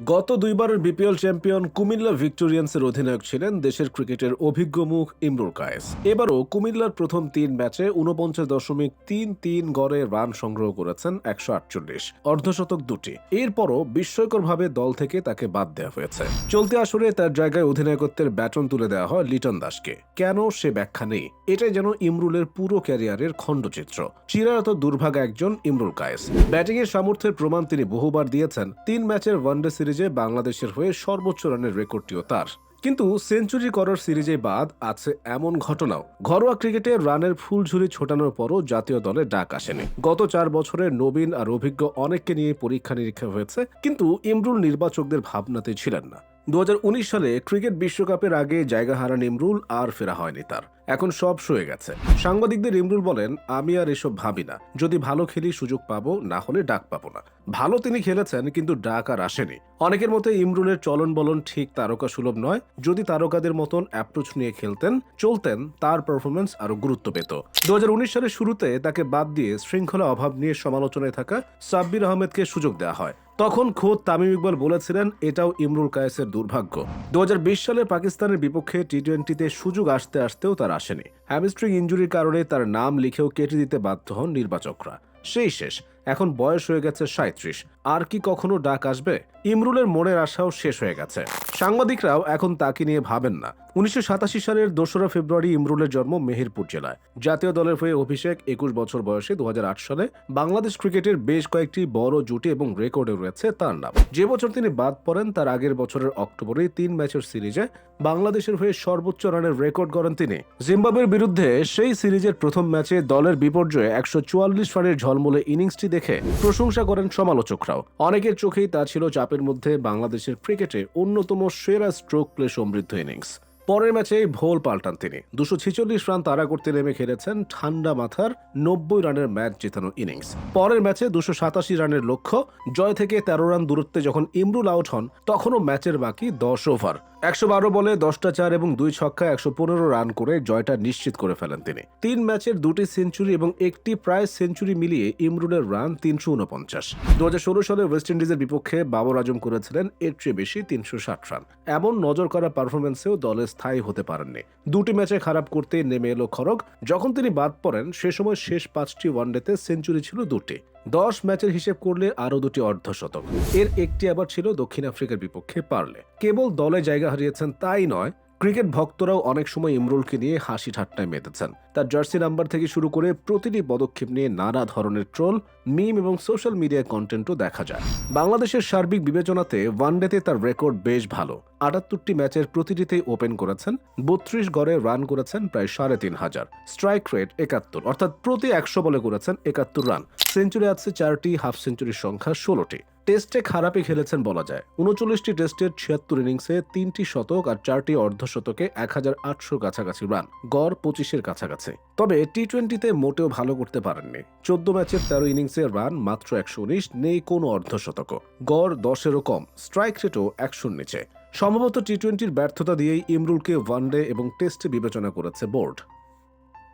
গত দুইবারের BPL champion Comilla ভিক্টোরিয়ান্সের অধিনায়ক ছিলেন দেশের ক্রিকেটের অভিজ্ঞ মুখ ইমরুল কায়েস। এবারও কুমিল্লার প্রথম তিন ম্যাচে উনপঞ্চাশ দশমিক তিন তিন গড়ে রান সংগ্রহ করেছেন একশো আটচল্লিশ, অর্ধশতক দুটি। এরপরও বিস্ময়করভাবে দল থেকে তাকে বাদ দেওয়া হয়েছে। চলতি আসরে তার জায়গায় অধিনায়কত্বের ব্যাটন তুলে দেওয়া হয় লিটন দাসকে। কেন সে ব্যাখ্যা নেই? এটাই যেন ইমরুলের পুরো ক্যারিয়ারের খণ্ডচিত্র। চিরায়ত দুর্ভাগ একজন ইমরুল কায়েস। ব্যাটিংয়ের সামর্থ্যের প্রমাণ তিনি বহুবার দিয়েছেন। তিন ম্যাচের ওয়ানডে সিরিজে বাংলাদেশের হয়ে সর্বোচ্চ রানের রেকর্ডটিও তার। কিন্তু সেঞ্চুরি করার সিরিজে বাদ আছে এমন ঘটনাও। ঘরোয়া ক্রিকেটে রানের ফুলঝুরি ছোটানোর পরও জাতীয় দলে ডাক আসেনি। গত চার বছরে নবীন আর অভিজ্ঞ অনেককে নিয়ে পরীক্ষা নিরীক্ষা হয়েছে, কিন্তু ইমরুল নির্বাচকদের ভাবনাতে ছিলেন না। দু হাজার উনিশ সালে ক্রিকেট বিশ্বকাপের আগে জায়গা হারান ইমরুল আর ফেরা হয়নি তার। এখন সব সয়ে গেছে। সাংবাদিকদের ইমরুল বলেন, আমি আর এসব ভাবি না। যদি ভালো খেলি সুযোগ পাবো, না হলে ডাক পাবো না। ভালো তিনি খেলেছেন, কিন্তু ডাক আর আসেনি। অনেকের মতে ইমরুলের চলন বলন ঠিক তারকা সুলভ নয়। যদি তারকাদের মতন অ্যাপ্রোচ নিয়ে খেলতেন, চলতেন, তার পারফরমেন্স আরও গুরুত্ব পেত। দু হাজার উনিশ সালের শুরুতে তাকে বাদ দিয়ে শৃঙ্খলা অভাব নিয়ে সমালোচনায় থাকা সাব্বির আহমেদকে সুযোগ দেওয়া হয়। তখন খোদ তামিম ইকবাল বলেছিলেন, এটাও ইমরুল কায়েসের দুর্ভাগ্য। দু হাজার বিশ সালে পাকিস্তানের বিপক্ষে টি টোয়েন্টিতে সুযোগ আসতে আসতেও তার আসেনি। হ্যামস্ট্রিং ইঞ্জুরির কারণে তার নাম লিখেও কেটে দিতে বাধ্য হন নির্বাচকরা। সেই শেষ। এখন বয়স হয়ে গেছে সাঁত্রিশ আর কি কখনো ডাক আসবে? ইমরুলের মনের আশাও শেষ হয়ে গেছে। সাংবাদিকরাও এখন তাকে নিয়ে ভাবেন না। উনিশশো সাতাশি সালের দোসরা ফেব্রুয়ারি ইমরুলের জন্ম মেহেরপুর জেলায়। জাতীয় দলের হয়ে অভিষেক একুশ বছর বয়সে দু সালে বাংলাদেশ ক্রিকেটের বেশ কয়েকটি বড় জুটি এবং রেকর্ডে রয়েছে তার নাম। যে বছর তিনি বাদ পড়েন, তার আগের বছরের অক্টোবরে তিন ম্যাচের সিরিজে বাংলাদেশের হয়ে সর্বোচ্চ রানের রেকর্ড করেন তিনি। জিম্বাবুয়ের বিরুদ্ধে সেই সিরিজের প্রথম ম্যাচে দলের বিপর্যয়ে একশো চুয়াল্লিশ রানের ঝলমলে ইনিংসটি দেখে প্রশংসা করেন সমালোচকরাও। অনেকের চোখেই তা ছিল চাপের মধ্যে বাংলাদেশের ক্রিকেটে অন্যতম সেরা স্ট্রোক প্লে সমৃদ্ধ ইনিংস পরের ম্যাচে ভোল পাল্টান তিনি। দুশো ছেচল্লিশ রান তাড়া করতে নেমে খেলেছেন ঠান্ডা মাথার নব্বই রানের ম্যাচ জেতানো ইনিংস। পরের ম্যাচে দুশো সাতাশি রানের লক্ষ্য, জয় থেকে তেরো রান দূরত্বে যখন ইমরুল আউট হন, তখনও ম্যাচের বাকি দশ ওভার। একশো বারো বলে দশটা চার এবং দুই ছক্কা একশো পনেরো রান করে জয়টা নিশ্চিত করে ফেলেন তিনি। তিন ম্যাচের দুটি সেঞ্চুরি এবং একটি প্রায় সেঞ্চুরি মিলিয়ে ইমরুলের রান তিনশো উনপঞ্চাশ। দু হাজার ষোলো সালে ওয়েস্ট ইন্ডিজের বিপক্ষে বাবর আজম করেছিলেন এর চেয়ে বেশি তিনশো ষাট রান। এমন নজর করা পারফরমেন্সেও দলে স্থায়ী হতে পারেননি। দুটি ম্যাচে খারাপ করতে নেমে এলো খরগ যখন তিনি বাদ পড়েন, সে সময় শেষ পাঁচটি ওয়ানডেতে সেঞ্চুরি ছিল দুটি। দশ ম্যাচের হিসেব করলে আরও দুটি অর্ধশতক। এর একটি আবার ছিল দক্ষিণ আফ্রিকার বিপক্ষে পারলে। কেবল দলে জায়গা হারিয়েছেন তাই নয়, ক্রিকেট ভক্তরাও অনেক সময় ইমরুলকে নিয়ে হাসি ঠাট্টায় মেতেছেন। তার জার্সি নাম্বার থেকে শুরু করে প্রতিটি পদক্ষেপ নিয়ে নানা ধরনের ট্রোল, মিম এবং সোশ্যাল মিডিয়া কন্টেন্টও দেখা যায়। বাংলাদেশের সার্বিক বিবেচনাতে ওয়ানডেতে তার রেকর্ড বেশ ভালো। আটাত্তরটি ম্যাচের প্রতিটিতেই ওপেন করেছেন, বত্রিশ গড়ে রান করেছেন প্রায় সাড়ে তিন হাজার। স্ট্রাইক রেট একাত্তর, অর্থাৎ প্রতি একশো বলে করেছেন একাত্তর রান। সেঞ্চুরি আছে চারটি, হাফ সেঞ্চুরির সংখ্যা ষোলোটি। টেস্টে খারাপই খেলেছেন বলা যায়। উনচল্লিশটি টেস্টের ছিয়াত্তর ইনিংসে তিনটি শতক আর চারটি অর্ধশতকে এক হাজার আটশো কাছাকাছি রান, গড় পঁচিশের কাছাকাছি। তবে টি টোয়েন্টিতে মোটেও ভালো করতে পারেননি। চোদ্দ ম্যাচের তেরো ইনিংসে রান মাত্র একশো উনিশ, নেই কোনো অর্ধশতক গড় দশেরও কম, স্ট্রাইক রেটও একশোর নিচে। সম্ভবত টি টোয়েন্টির ব্যর্থতা দিয়েই ইমরুলকে ওয়ানডে এবং টেস্টে বিবেচনা করেছে বোর্ড।